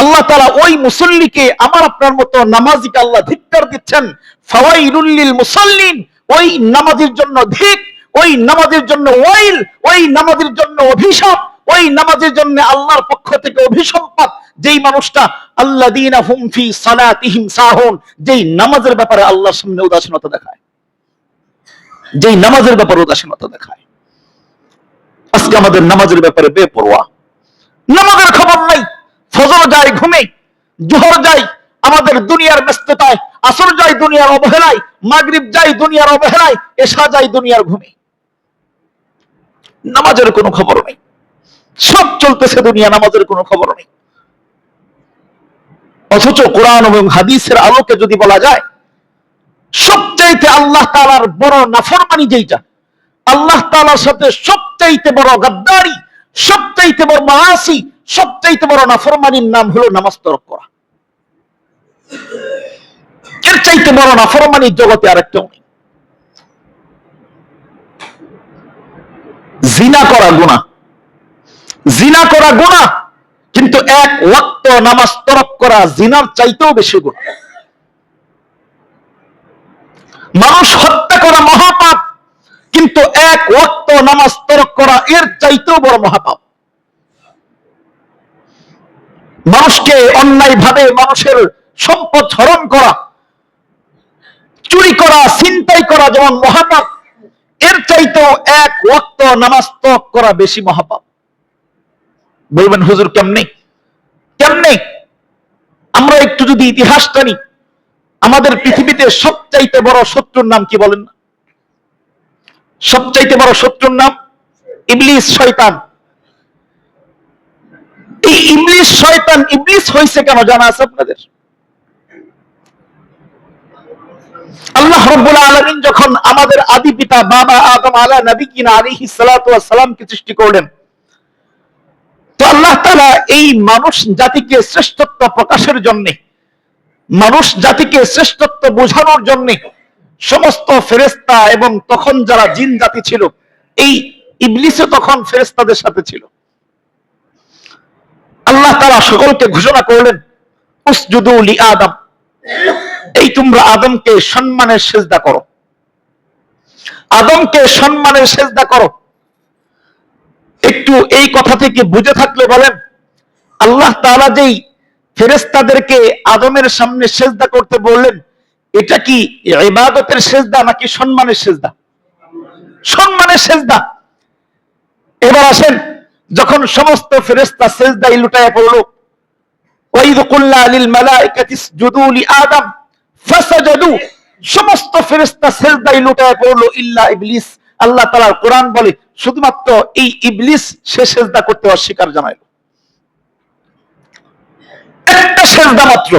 আল্লাহ তালা ওই মুসল্লিকে আমার আপনার মতো নামাজিকে আল্লাহ ধিক্কার দিচ্ছেন। ফাওয়াইলুল্লিল মুসল্লিন, ওই নামাজের জন্য ধিক, ওই নামাজের জন্য ওয়াইল, ওই নামাজের জন্য অভিশাপ, ওই নামাজের জন্য আল্লাহর পক্ষ থেকে অভিসম্পাত। যেই মানুষটা আল্লাহ দিন হুম ফি সালাতিহিম সাহুন, যেই নামাজের ব্যাপারে আল্লাহর সামনে উদাসীনতা দেখায়। যেই নামাজের ব্যাপারে উদাসীনতা দেখায়। আজকে আমাদের নামাজের ব্যাপারে বেপরোয়া। নামাজের খবর নাই। ফজর যায় ঘুমে জোহর যায় আমাদের দুনিয়ার ব্যস্ততায়, আসর যায় দুনিয়ার অবহেলায়, মাগরিব যায় দুনিয়ার অবহেলায়, এশা যায় দুনিয়ার ঘুমে নামাজের কোনো খবর নেই। সব চলতেছে দুনিয়া, নামাজের কোনো খবর নেই। অথচ কোরআন এবং হাদিসের আলোকে যদি বলা যায়, সবচাইতে আল্লাহ তাআলার বড় নাফরমানি যেইটা আল্লাহ তাআলার সাথে সবচাইতে বড় গাদ্দারি, সবচাইতে বড় মাসি সবচাইতে বড় নাফরমানির নাম হলো নামাজ তরক করা। এর চাইতে বড় নাফরমানির জগতে আরেকটাও নেই। জিনা করা গুণা জিনা করা গুণা কিন্তু এক ওয়াক্ত নামাজ তরক করা জিনার চাইতেও বেশি গুণা মানুষ হত্যা করা মহাপাপ, কিন্তু এক ওয়াক্ত নামাজ তরক করা এর চাইতেও বড় মহাপাপ। মানুষকে অন্যায় ভাবে মানুষের সম্পদ হরণ করা, চুরি করা চিন্তাই করা যেমন মহাপাপ, এর চাইতেও এক ওয়াক্ত নামাজ তরক করা বেশি মহাপাপ। বলবেন, হুজুর, কেমনে? কেমনে? আমরা একটু যদি ইতিহাস জানি, আমাদের পৃথিবীতে সবচাইতে বড় শত্রুর নাম কি বলেন না? সবচাইতে বড় শত্রুর নাম ইবলিস শয়তান। ইবলিস শয়তান, ইবলিস হয়েছে কেন? জানা আছে আপনাদের? আল্লাহ রব্বুল আলামিন যখন আমাদের আদি পিতা বাবা আদম আলা নবী কিনা সৃষ্টি করলেন, তো আল্লাহ তাআলা এই মানুষ জাতিকে শ্রেষ্ঠত্ব প্রকাশের জন্য, মানুষ জাতিকে শ্রেষ্ঠত্ব বোঝানোর জন্য সমস্ত ফেরেস্তা এবং তখন যারা জিন জাতি ছিল, এই ইবলিসও তখন ফেরেস্তাদের সাথে ছিল। আল্লাহ তারা সকলকে ঘোষণা করলেন উসজুদুলি আদম। এই তোমরা আদমকে সম্মানের সেজদা করো। আদমকে সম্মানের সেজদা করো। একটু এই কথা থেকে বুঝে থাকলে বলেন, আল্লাহ তাআলা যেই ফেরেস্তাদেরকে আদমের সামনে সেজদা করতে বললেন, এটা কি ইবাদতের সেজদা নাকি সম্মানের সেজদা? সম্মানের সেজদা। এবার আসেন যখন সমস্ত ফেরেস্তা সেজদায় লুটায় পড়ল সমস্ত ফেরেশতা সেজদায় লুটায় পড়ল, ইল্লা ইবলিস। আল্লাহ কোরআন বলে, শুধুমাত্র এই ইবলিস সে সেজদা করতে অস্বীকার জানাইলো। একটা সেজদা মাত্র,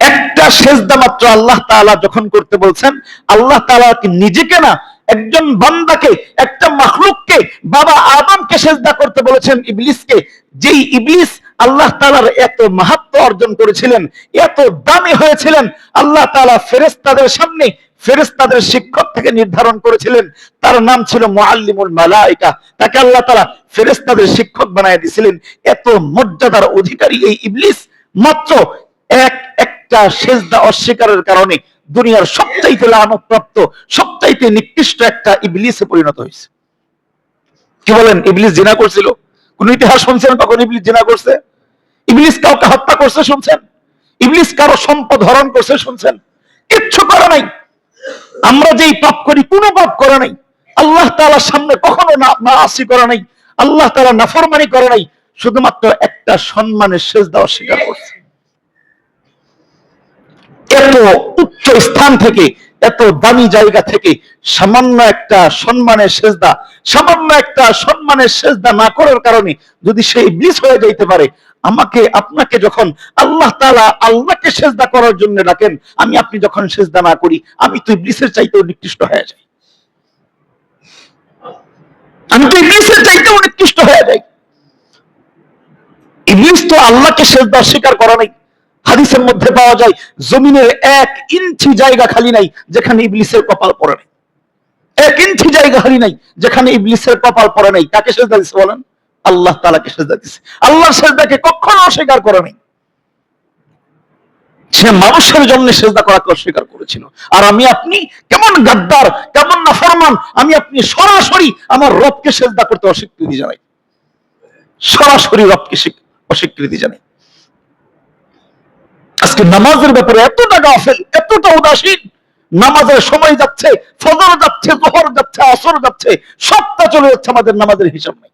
একটা সেজদা মাত্র আল্লাহ তাআলা যখন করতে বলছেন, আল্লাহ তাআলা কি নিজেকে না একজন বান্দাকে, একটা মাখলুককে বাবা আদমকে সেজদা করতে বলেছেন ইবলিসকে। যেই ইবলিস আল্লাহ তাআলার এত মাহাত্ম অর্জন করেছিলেন, এত দামি হয়েছিলেন, আল্লাহ তাআলা ফেরেশতাদের সামনে ফেরেশতাদের শিক্ষক থেকে নির্ধারণ করেছিলেন। তার নাম ছিল মুআল্লিমুল মালাইকা। তাকে আল্লাহ তাআলা ফেরেশতাদের শিক্ষক বানায় দিয়েছিলেন। এত মর্যাদার অধিকারী এই ইবলিস। মাত্র এক একটা সেজদা অস্বীকারের কারণে দুনিয়ার সবচাইতে লানতপ্রাপ্ত, সবচাইতে নিকৃষ্ট একটা ইবলিসে পরিণত হয়েছে। কি বলেন? ইবলিস জিনা করছিল? কোন ইতিহাস শুনছেন কখন ইবলিস জিনা করছে? ইবলিস কাউকে হত্যা করছে শুনছেন? ইবলিস কারও সম্পদ হরণ করছে শুনছেন? কিচ্ছু করে নাই। আমরা যেই পাপ করি, কোনো পাপ করে নাই। আল্লাহ তাআলার সামনে কখনো না আসি করে নাই। আল্লাহ তাআলা নাফরমানি করে নাই। শুধুমাত্র একটা সম্মানের শেষ সেজদা অস্বীকার করছে। উচ্চ স্থান থেকে, এত দামি জায়গা থেকে সামান্য একটা সম্মানের সেজদা, সামান্য একটা সম্মানের সেজদা না করার কারণে যদি সে ইবলিস হয়ে যাইতে পারে, আমাকে, আপনাকে যখন আল্লাহ তাআলা আল্লাহকে সেজদা করার জন্য ডাকেন, আমি, আপনি যখন সেজদা না করি, আমি তো ইবলিসের চাইতেও নিকৃষ্ট হয়ে যাই। আমি তো ইবলিসের চাইতেও নিকৃষ্ট হয়ে যাই। ইবলিস তো আল্লাহকে সেজদা অস্বীকার করা নাই। হাদিসের মধ্যে পাওয়া যায়, জমিনের এক ইঞ্চি জায়গা খালি নাই, যেখানে ইবলিসের কপাল পড়ে নাই। এক ইঞ্চি জায়গা খালি নাই, যেখানে ইবলিসের কপাল পড়ে নাই। কাকে সেজদা দিছে বলেন? আল্লাহ তাআলাকে সেজদা দিছে। আল্লাহর সেজদাকে কখনো অস্বীকার করে নাই। সে মানুষের জন্য সেজদা করাকে অস্বীকার করেছিল। আর আমি আপনি কেমন গাদ্দার, কেমন না ফরমান আমি আপনি সরাসরি আমার রবকে সেজদা করতে অস্বীকৃতি জানাই। সরাসরি রবকে স্বীক- অস্বীকৃতি জানাই। আজকে নামাজের ব্যাপারে এতটা গাফেল, এতটা উদাসীন। নামাজের সময় যাচ্ছে, ফজর যাচ্ছে, জোহর যাচ্ছে, আসর যাচ্ছে, সবটা চলে যাচ্ছে আমাদের নামাজের হিসাব নাই।